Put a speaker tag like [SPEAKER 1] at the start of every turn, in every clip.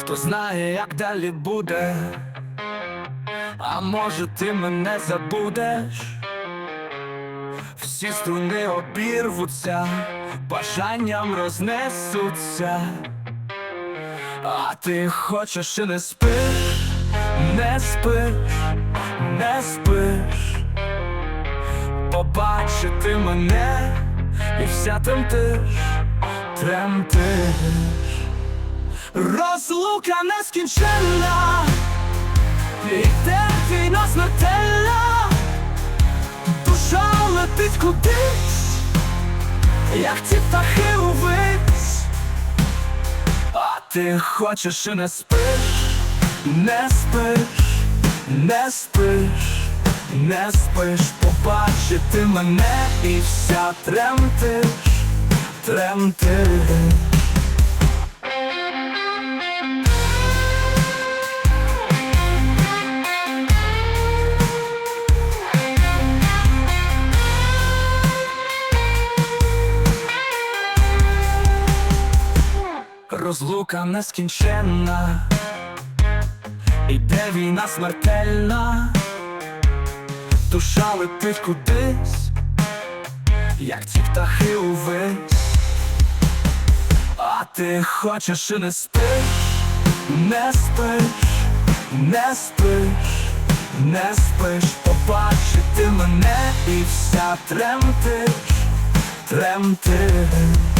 [SPEAKER 1] Хто знає, як далі буде, а може ти мене забудеш, всі струни обірвуться, бажанням рознесуться, а ти хочеш і не спиш, не спиш, не спиш, побачити мене і вся тремтиш, тремтиш. Розлука нескінченна, іде війна смертельна, душа летить кудись, як ті птахи увись, а ти хочеш і не спиш, не спиш, не спиш, не спиш, побачити мене і вся тремтиш, тремтиш. Розлука нескінченна, іде війна смертельна, душа летить кудись, як ті птахи увесь, а ти хочеш і не спиш, не спиш, не спиш, не спиш, побачити мене і вся тремтиш, тремтиш.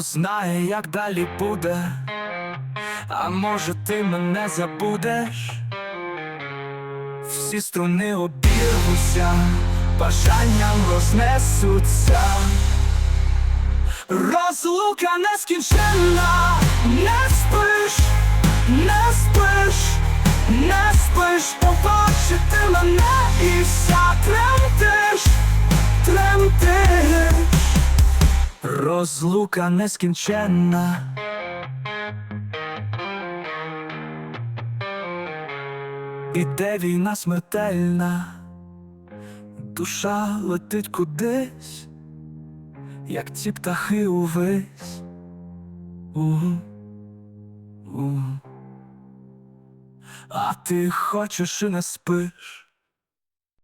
[SPEAKER 1] Знає, як далі буде, а може ти мене забудеш, всі струни обірвуся, бажанням рознесуться, розлука нескінченна, не спиш, Розлука нескінченна. Іде війна смертельна, душа летить кудись, як ці птахи увесь. У, у. А ти хочеш і не спиш.